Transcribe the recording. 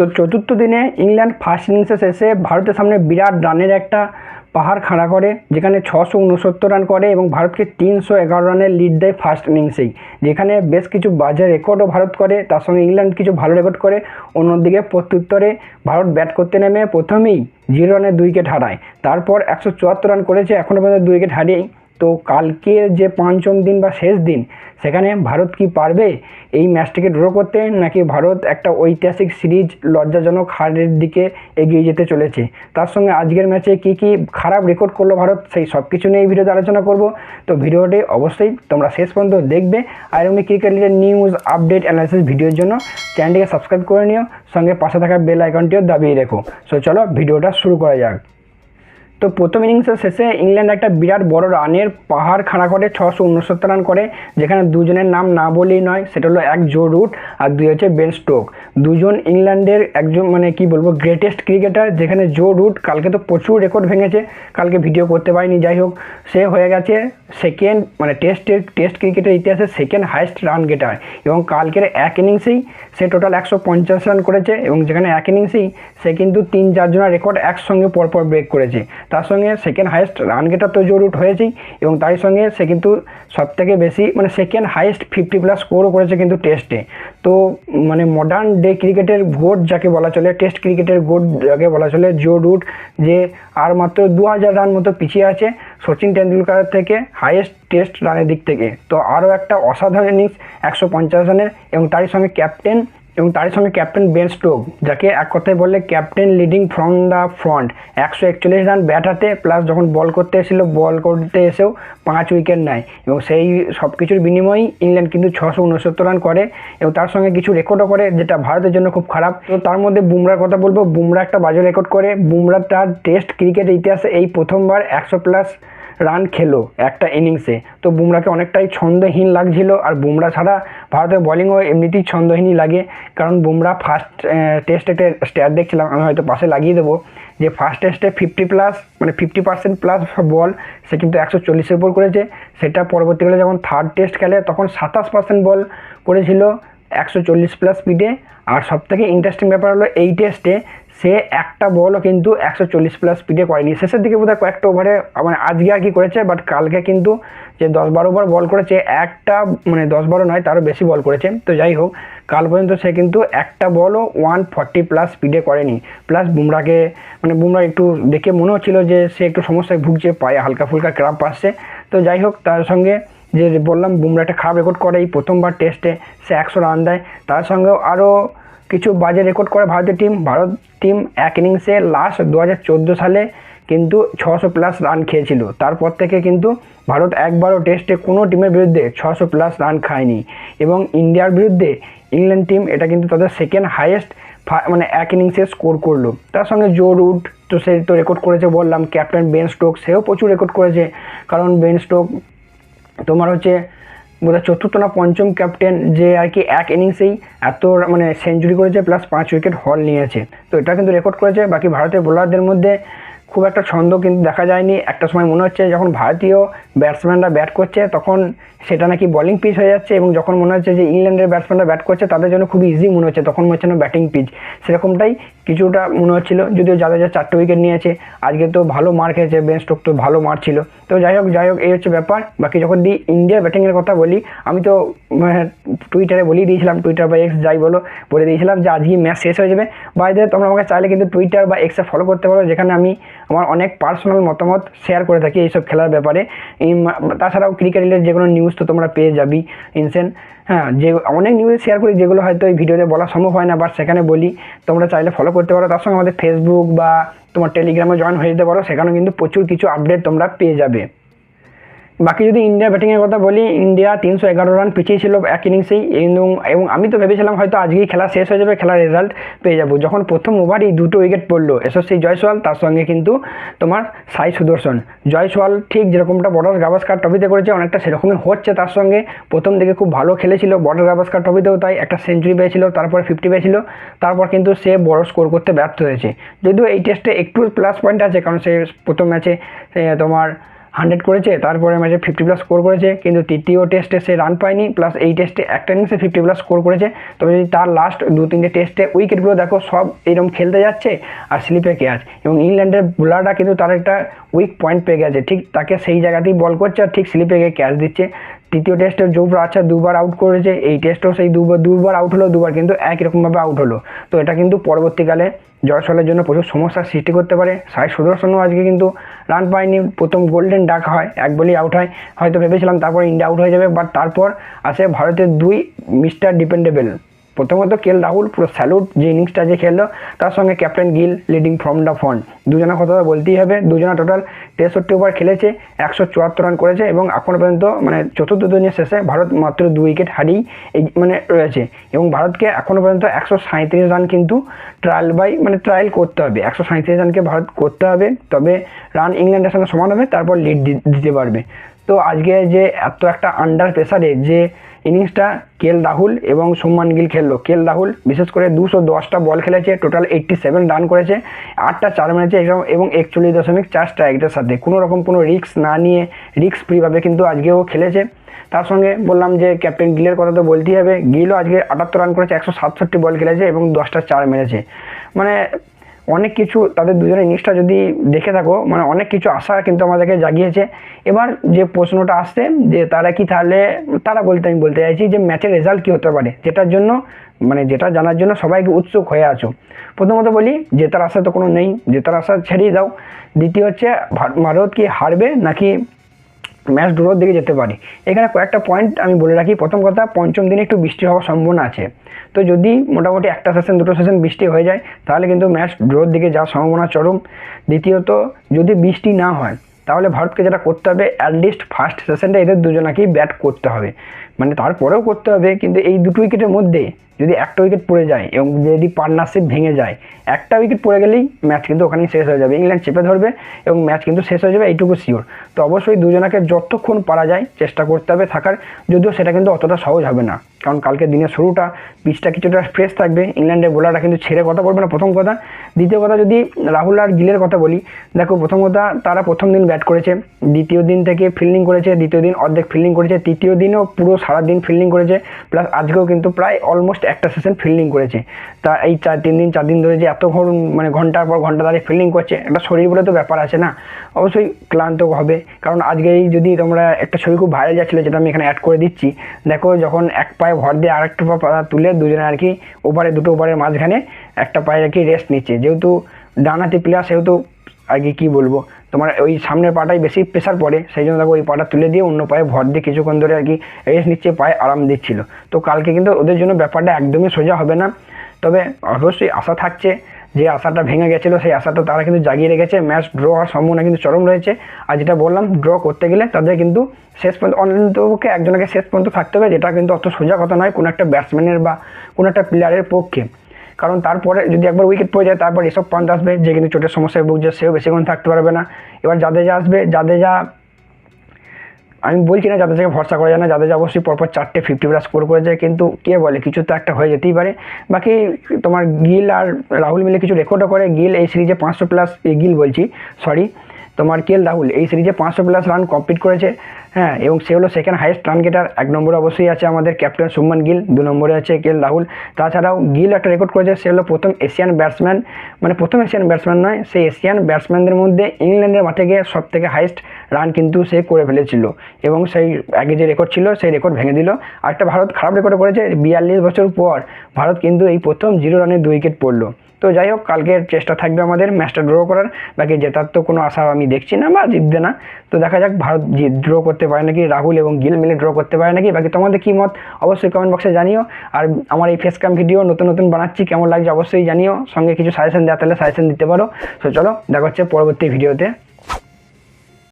তো চতুর্থ দিনে ইংল্যান্ড ফার্স্ট ইনিংসে শেষে ভারতের সামনে বিরাট রানের একটা পাহাড় খাড়া করে, যেখানে ছশো উনসত্তর রান করে এবং ভারতকে তিনশো এগারো রানের লিড দেয় ফার্স্ট ইনিংসেই যেখানে বেশ কিছু বাজে রেকর্ডও ভারত করে, তার সঙ্গে ইংল্যান্ড কিছু ভালো রেকর্ড করে, অন্যদিকে প্রত্যুত্তরে ভারত ব্যাট করতে নেমে প্রথমেই জিরো রানে দুই উইকেট হারায়। তারপর একশো চুয়াত্তর রান করেছে এখনও পর্যন্ত দুই উইকেট হারিয়েই। তো কালকে যে পঞ্চম দিন বা শেষ দিন, সেখানে ভারত কি পারবে? এই ম্যাচটিকে ড্র করতে নাকি ভারত একটা ঐতিহাসিক সিরিজ লজ্জাজনক হারের দিকে এগিয়ে যেতে চলেছে? তার সঙ্গে আজকের ম্যাচে কি কি খারাপ রেকর্ড করল ভারত, সেই সব কিছু নিয়ে এই ভিডিওতে আলোচনা করব। তো ভিডিওটি অবশ্যই তোমরা শেষ পর্যন্ত দেখবে। আর এমনি cricket related news update analysis ভিডিওর জন্য চ্যানেলটিকে সাবস্ক্রাইব করে নিও। সঙ্গে পাশে থাকা বেল আইকনটিও দাবিয়ে রেখো। সো চলো ভিডিওটা শুরু করা যাক। তো প্রথম ইনিংসের শেষে ইংল্যান্ড একটা বিরাট বড় রানের পাহাড় খাড়া করে ছশো উনসত্তর রান করে, যেখানে দুজনের নাম না বলেই নয়, সেটা হলো এক জো রুট আর দুই হচ্ছে বেন স্টোক দুজন ইংল্যান্ডের একজন মানে কি বলব গ্রেটেস্ট ক্রিকেটার যেখানে জো রুট কালকে তো প্রচুর রেকর্ড ভেঙেছে, কালকে ভিডিও করতে পারিনি, যাই হোক, সে হয়ে গেছে সেকেন্ড মানে টেস্টের টেস্ট ক্রিকেটের ইতিহাসে সেকেন্ড হাইস্ট রান গেটার এবং কালকের এক ইনিংসেই সে টোটাল একশো পঞ্চাশ রান করেছে এবং যেখানে এক ইনিংসেই সে কিন্তু তিন চারজনের রেকর্ড একসঙ্গে পরপর ব্রেক করেছে। তার সঙ্গে সেকেন্ড হাইয়েস্ট রান গেটার তো জরুর হয়েছেই এবং তার সঙ্গে সে কিন্তু সবথেকে বেশি মানে সেকেন্ড হাইয়েস্ট ফিফটি প্লাস স্কোরও করেছে কিন্তু টেস্টে তো মানে মডার্ন ডে ক্রিকেটের গোট যাকে বলা চলে টেস্ট ক্রিকেটের গোট যাকে বলা চলে জো রুট যে আর মাত্র দু হাজার রান মতো পিছিয়ে আছে সচিন টেন্ডুলকারের থেকে হাইয়েস্ট টেস্ট রানের দিক থেকে। তো আরও একটা অসাধারণ ইনিংস একশো পঞ্চাশ রানের এবং তারই সঙ্গে ক্যাপ্টেন এবং তারই সঙ্গে ক্যাপ্টেন বেন স্টোক যাকে এক কথায় বললে captain leading from the front. একশো একচল্লিশ রান ব্যাট হাতে, প্লাস যখন বল করতে এসেছিল, বল করতে এসেও পাঁচ উইকেট নেয়। এবং সেই সব কিছুর বিনিময়েই ইংল্যান্ড কিন্তু ছশো উনসত্তর রান করে এবং তার সঙ্গে কিছু রেকর্ডও করে, যেটা ভারতের জন্য খুব খারাপ। তো তার মধ্যে বুমরার কথা বলব। বুমরা একটা বাজে রেকর্ড করে। বুমরা তার টেস্ট ক্রিকেট ইতিহাসে এই প্রথমবার একশো প্লাস রান খেলো একটা ইনিংসে। তো বুমরাকে অনেকটাই ছন্দহীন লাগছিল আর বুমরা ছাড়া ভারতের বলিংও এমনিতেই ছন্দহীনই লাগে। কারণ বুমরা ফার্স্ট টেস্ট একটা স্ট্যাট দেখছিলাম, আমি হয়তো পাশে লাগিয়ে দেবো। যে ফার্স্ট টেস্টে ফিফটি প্লাস মানে ফিফটি পার্সেন্ট প্লাস বল সে কিন্তু একশো চল্লিশের উপর করেছে। সেটা পরবর্তীকালে যখন থার্ড টেস্ট খেলে, তখন সাতাশ পার্সেন্ট বল করেছিল একশো চল্লিশ প্লাস স্পিডে আর সবথেকে ইন্টারেস্টিং ব্যাপার হলো, এই টেস্টে সে একটা বলও কিন্তু একশো চল্লিশ প্লাস স্পিডে করেনি। শেষের দিকে বোধহয় কয়েকটা ওভারে মানে আজকে আর কি করেছে বাট কালকে কিন্তু যে দশ বারো ওভার বল করেছে, একটা মানে দশ বারো নয়, তারও বেশি বল করেছে। তো যাই হোক, কাল পর্যন্ত সে কিন্তু একটা বলও ওয়ান ফর্টি প্লাস স্পিডে করেনি। প্লাস বুমরাকে মানে বুমরা একটু দেখে মনে হচ্ছিল যে সে একটু সমস্যায় ভুগছে, পায়ে হালকা ফুলকা ক্রাপ পাচ্ছে তো যাই হোক, তার সঙ্গে যে বললাম, বুমরা একটা খারাপ রেকর্ড করে এই প্রথমবার টেস্টে সে একশো রান দেয়। তার সঙ্গেও আরও কিছু বাজে রেকর্ড করে ভারতীয় টিম ভারত টিম এক ইনিংসে লাস্ট দু হাজার চোদ্দ সালে কিন্তু ছশো প্লাস রান খেয়েছিল। তারপর থেকে কিন্তু ভারত একবারও টেস্টে কোনো টিমের বিরুদ্ধে ছশো প্লাস রান খায়নি। এবং ইন্ডিয়ার বিরুদ্ধে ইংল্যান্ড টিম এটা কিন্তু তাদের সেকেন্ড হাইয়েস্ট মানে এক ইনিংসে স্কোর করল। তার সঙ্গে জো রুট তো সে তো রেকর্ড করেছে বললাম ক্যাপ্টেন বেন স্টোক সেও প্রচুর রেকর্ড করেছে। কারণ বেন স্টোক তোমার হচ্ছে বোধহয় চতুর্থ না পঞ্চম ক্যাপ্টেন যে আর কি এক ইনিংসেই এত মানে সেঞ্চুরি করেছে প্লাস পাঁচ উইকেট হল নিয়েছে। তো এটা কিন্তু রেকর্ড করেছে। বাকি ভারতের বোলারদের মধ্যে খুব একটা ছন্দ কিন্তু দেখা যায়নি। একটা সময় মনে হচ্ছে যখন ভারতীয় ব্যাটসম্যানরা ব্যাট করছে, তখন সেটা নাকি বলিং পিচ হয়ে যাচ্ছে এবং যখন মনে হচ্ছে যে ইংল্যান্ডের ব্যাটসম্যানরা ব্যাট করছে, তাদের জন্য খুব ইজি মনে হচ্ছে, তখন মনে হচ্ছে না ব্যাটিং পিচ সেরকমটাই কিছুটা মনে হচ্ছিল, যদিও যাদের যা চারটে উইকেট নিয়েছে, আজকে তো ভালো মার খেয়েছে বেন স্টোক তো ভালো মার ছিল। তো যাই হোক যাই হোক, এই হচ্ছে ব্যাপার। বাকি যখন দি ইন্ডিয়ার ব্যাটিংয়ের কথা বলি, আমি তো টুইটারে বলেই দিয়েছিলাম টুইটার বা এক্স যাই বলো, বলে দিয়েছিলাম যে আজকে ম্যাচ শেষ হয়ে যাবে। বাইরে তোমরা আমাকে চাইলে কিন্তু টুইটার বা এক্সে ফলো করতে পারো, যেখানে আমি আমার অনেক পার্সোনাল মতামত শেয়ার করে থাকি এইসব খেলার ব্যাপারে। তাছাড়াও ক্রিকেট রিলেটেড যে কোনো নিউজ তো তোমরা পেয়ে যাবি ইনসেন হ্যাঁ যে, অনেক নিউজ শেয়ার করি যেগুলো হয়তো এই ভিডিওতে বলা সম্ভব হয় না বাট সেখানে বলি, তোমরা চাইলে ফলো করতে পারো। তার সঙ্গে আমাদের ফেসবুক বা তোমার টেলিগ্রামে জয়েন হয়ে যেতে পারো। সেখানেও কিন্তু প্রচুর কিছু আপডেট তোমরা পেয়ে যাবে। বাকি যদি ইন্ডিয়া ব্যাটিংয়ের কথা বলি ইন্ডিয়া তিনশো এগারো রান পিছিয়ে ছিল এক ইনিংসেই এবং এবং আমি তো ভেবেছিলাম হয়তো আজকেই খেলা শেষ হয়ে যাবে, খেলার রেজাল্ট পেয়ে যাব। যখন প্রথম ওভারই দুটো উইকেট পড়ল এসএসসি জয়সওয়াল তার সঙ্গে কিন্তু তোমার সাই সুদর্শন জয়সওয়াল ঠিক যেরকমটা বর্ডার গাভাস্কার ট্রফিতে করেছে, অনেকটা সেরকমই হচ্ছে তার সঙ্গে। প্রথম দিকে খুব ভালো খেলেছিল বর্ডার গাভাস্কার ট্রফিতেও তাই একটা সেঞ্চুরি পেয়েছিল, তারপর ফিফটি পেয়েছিল, তারপর কিন্তু সে বড় স্কোর করতে ব্যর্থ হয়েছে। যদিও এই টেস্টে একটু প্লাস পয়েন্ট আছে, কারণ সে প্রথম ম্যাচে তোমার হান্ড্রেড করেছে, তারপরে ম্যাচে ফিফটি প্লাস স্কোর করেছে, কিন্তু তৃতীয় টেস্টে সে রান পায়নি প্লাস এই টেস্টে একটা ইনিংসে ফিফটি প্লাস স্কোর করেছে। তবে যদি তার লাস্ট দু তিনটে টেস্টে উইকেটগুলো দেখো, সব এরকম খেলতে যাচ্ছে, আর স্লিপে ক্যাচ এবং ইংল্যান্ডের বোলাররা কিন্তু তার একটা উইক পয়েন্ট পেয়ে গেছে, ঠিক তাকে সেই জায়গাতেই বল করছে, আর ঠিক স্লিপে গিয়ে ক্যাচ দিচ্ছে। তৃতীয় টেস্টে জোবরা আচ্ছা দুবার আউট করেছে, এই টেস্টেও সেই দুবার দুবার আউট হলো, দুবার কিন্তু একই রকমভাবে আউট হলো। তো এটা কিন্তু পরবর্তীকালে জয়সলের জন্য প্রচুর সমস্যার সৃষ্টি করতে পারে। সাই সুদর্শনও আজকে কিন্তু রান পায়নি। প্রথম গোল্ডেন ডাক হয়, এক বলেই আউট হয়। হয়তো ভেবেছিলাম তারপর ইন্ডিয়া আউট হয়ে যাবে বাট তারপর আসে ভারতের দুই মিস্টার ডিপেন্ডেবল প্রথমত কেল রাহুল, পুরো স্যালুট যে ইনিংসটা যে খেললো, তার সঙ্গে captain Gill leading from the front দুজনের কথা তো বলতেই হবে, দুজনা টোটাল তেষট্টি ওভার খেলেছে, একশো চুয়াত্তর রান করেছে এবং এখনও পর্যন্ত মানে চতুর্থ দিনের শেষে ভারত মাত্র দু উইকেট হারিয়েই মানে রয়েছে। এবং ভারতকে এখনও পর্যন্ত একশো সাঁত্রিশ রান কিন্তু ট্রায়াল বাই মানে ট্রায়াল করতে হবে। একশো সাঁত্রিশ রানকে ভারত করতে হবে, তবে রান ইংল্যান্ডের সঙ্গে সমান হবে, তারপর লিড দিতে পারবে। তো আজকে যে এত একটা আন্ডার প্রেসারে যে ইনিংসটা কেল রাহুল এবং সুমান গিল খেললো। কেল রাহুল বিশেষ করে দুশো দশটা বল খেলেছে টোটাল এইট্টি সেভেন রান করেছে, আটটা চার মেরেছে এবং- একচল্লিশ দশমিক চার স্ট্রাইকের সাথে। কোনো রকম কোনো রিস্ক না নিয়ে রিস্ক ফ্রিভাবে কিন্তু আজকেও খেলেছে। তার সঙ্গে বললাম যে ক্যাপ্টেন গিলের কথা তো বলতেই হবে গিলও আজকে আটাত্তর রান করেছে, একশো সাতষট্টি বল খেলেছে এবং দশটা চার মেরেছে। মানে অনেক কিছু তাদের দুজনের ইনিংসটা যদি দেখে থাকো মানে অনেক কিছু আশা কিন্তু আমাদেরকে জাগিয়েছে। এবার যে প্রশ্নটা আসছে যে তারা কি তাহলে, তারা বলতে, আমি বলতে চাইছি যে ম্যাচের রেজাল্ট কী হতে পারে? যেটার জন্য মানে যেটা জানার জন্য সবাইকে উৎসুক হয়ে আছো। প্রথমত বলি, জেতার আশা তো কোনো নেই, জেতার আশা ছেড়েই দাও। দ্বিতীয় হচ্ছে, ভার- ভারত কি হারবে নাকি ম্যাচ ড্রোর দিকে যেতে পারে? এখানে কয়েকটা পয়েন্ট আমি বলে রাখি। প্রথম কথা, পঞ্চম দিনে একটু বৃষ্টি হওয়ার সম্ভাবনা আছে। তো যদি মোটামুটি একটা সেশন দুটো সেশন বৃষ্টি হয়ে যায়, তাহলে কিন্তু ম্যাচ ড্রোর দিকে যাওয়ার সম্ভাবনা চরম। দ্বিতীয়ত, যদি বৃষ্টি না হয়, তাহলে ভারতকে যেটা করতে হবে অ্যাটলিস্ট ফার্স্ট সেশনটা এদের দুজনাকেই ব্যাট করতে হবে। মানে তারপরেও করতে হবে, কিন্তু এই দুটো উইকেটের মধ্যে যদি একটা উইকেট পড়ে যায় এবং যদি পার্টনারশিপ ভেঙে যায়, একটা উইকেট পড়ে গেলেই ম্যাচ কিন্তু ওখানেই শেষ হয়ে যাবে। ইংল্যান্ড চেপে ধরবে এবং ম্যাচ কিন্তু শেষ হয়ে যাবে, এইটুকু শিওর তো অবশ্যই দুজনাকে যতক্ষণ পারা যায় চেষ্টা করতে হবে থাকার, যদিও সেটা কিন্তু অতটা সহজ হবে না। কারণ কালকে দিনের শুরুটা পিচটা কিছুটা ফ্রেশ থাকবে ইংল্যান্ডের বোলাররা কিন্তু ছেড়ে কথা বলবে না প্রথম কথা। দ্বিতীয় কথা যদি রাহুল আর গিলের কথা বলি, দেখো প্রথম কথা, তারা প্রথম দিন ব্যাট করেছে, দ্বিতীয় দিন থেকে ফিল্ডিং করেছে, দ্বিতীয় দিন অর্ধেক ফিল্ডিং করেছে, তৃতীয় দিনও পুরো সারা দিন ফিল্ডিং করেছে প্লাস আজকেও কিন্তু প্রায় অলমোস্ট একটা সেশন ফিল্ডিং করেছে। তা এই চার, তিন দিন, চার দিন ধরে যে এত ঘর মানে ঘণ্টার পর ঘণ্টা দাঁড়িয়ে ফিল্ডিং করছে একটা শরীর বলে তো ব্যাপার আছে না। অবশ্যই ক্লান্ত হবে, কারণ আজকেই যদি তোমরা একটা ছবি খুব ভাইরাল যাচ্ছিল, যেটা আমি এখানে অ্যাড করে দিচ্ছি। দেখো যখন এক পায়ে ভর দিয়ে আরেকটা পা পা তুলে দুজনে আর কি ওভারে দুটো ওভারের মাঝখানে একটা পায়ে আর কি রেস্ট নিচ্ছে। যেহেতু ডানাতে প্লেয়ার সেহেতু আর কি কী বলব? তোমার ওই সামনের পাটাই বেশি প্রেশার পড়ে, সেই জন্য দেখো ওই পাটা তুলে দিয়ে অন্য পায়ে ভর দিয়ে কিছুক্ষণ ধরে আর কি রেস্ট নিচ্ছে, পায়ে আরাম দিচ্ছিল। তো কালকে কিন্তু ওদের জন্য ব্যাপারটা একদমই সোজা হবে না। তবে অবশ্যই আশা থাকছে যে আশাটা ভেঙে গেছিল, সেই আশাটা তারা কিন্তু জাগিয়ে রেখেছে। ম্যাচ ড্র হওয়ার সম্ভাবনা কিন্তু চরম রয়েছে। আর যেটা বললাম ড্র করতে গেলে তাদের কিন্তু শেষ পর্যন্ত অন্ততপক্ষে একজনকে শেষ পর্যন্ত থাকতে হবে, যেটা কিন্তু অত সোজা কথা নয়। কোনো একটা ব্যাটসম্যানের বা কোনো একটা প্লেয়ারের পক্ষে। কারণ তারপরে যদি একবার উইকেট পড়ে যায়, তারপর এসব পন্থ আসবে, যে কিন্তু চোটের সমস্যায় ভুগছে, সেও বেশিক্ষণ থাকতে পারবে না। এবার জাদেজা আসবে, জাদেজা, আমি বলছি না যাদের থেকে ভরসা করা যায় না। যাদের যা অবশ্যই পরপর চারটে ফিফটি প্লাস স্কোর করেছে, কিন্তু কে বলে, কিছু তো একটা হয়ে যেতেই পারে। বাকি তোমার গিল আর রাহুল মিলে কিছু রেকর্ডও করে। গিল এই সিরিজে পাঁচশো প্লাস গিল বলছি সরি তোমার কেল রাহুল, এই সিরিজে পাঁচশো প্লাস রান কমপ্লিট করেছে। হ্যাঁ এবং সে হলো সেকেন্ড হাইয়েস্ট রান গেটার এক নম্বরে অবশ্যই আছে আমাদের ক্যাপ্টেন সুমন গিল, দু নম্বরে আছে কেল রাহুল। তাছাড়াও গিল একটা রেকর্ড করেছে, সে হলো প্রথম এশিয়ান ব্যাটসম্যান মানে প্রথম এশিয়ান ব্যাটসম্যান নয় সেই এশিয়ান ব্যাটসম্যানদের মধ্যে ইংল্যান্ডের মাঠে গিয়ে সব থেকে হাইয়েস্ট রান কিন্তু সে করে ফেলেছিল। এবং সেই আগে যে রেকর্ড ছিল, সেই রেকর্ড ভেঙে দিল। আর একটা ভারত খারাপ রেকর্ড করেছে, বিয়াল্লিশ বছর পর ভারত কিন্তু এই প্রথম জিরো রানে দুই উইকেট পড়ল। তো যাই হোক, কালকের চেষ্টা থাকবে আমাদের ম্যাচটা ড্র করার। বাকি জেতার তো কোনো আশা আমি দেখছি না বা জিতবে না। তো দেখা যাক, ভারত ড্র করতে পারে নাকি, রাহুল এবং গিল মিলে ড্র করতে পারে নাকি। বাকি তোমাদের কী মত? অবশ্যই কমেন্ট বক্সে জানিও। আর আমার এই ফেস ক্যাম ভিডিও নতুন নতুন বানাচ্ছি, কেমন লাগছে অবশ্যই জানিও। সঙ্গে কিছু সাজেশন দেওয়া তাহলে সাজেশন দিতে পারো। তো চলো, দেখা হচ্ছে পরবর্তী ভিডিওতে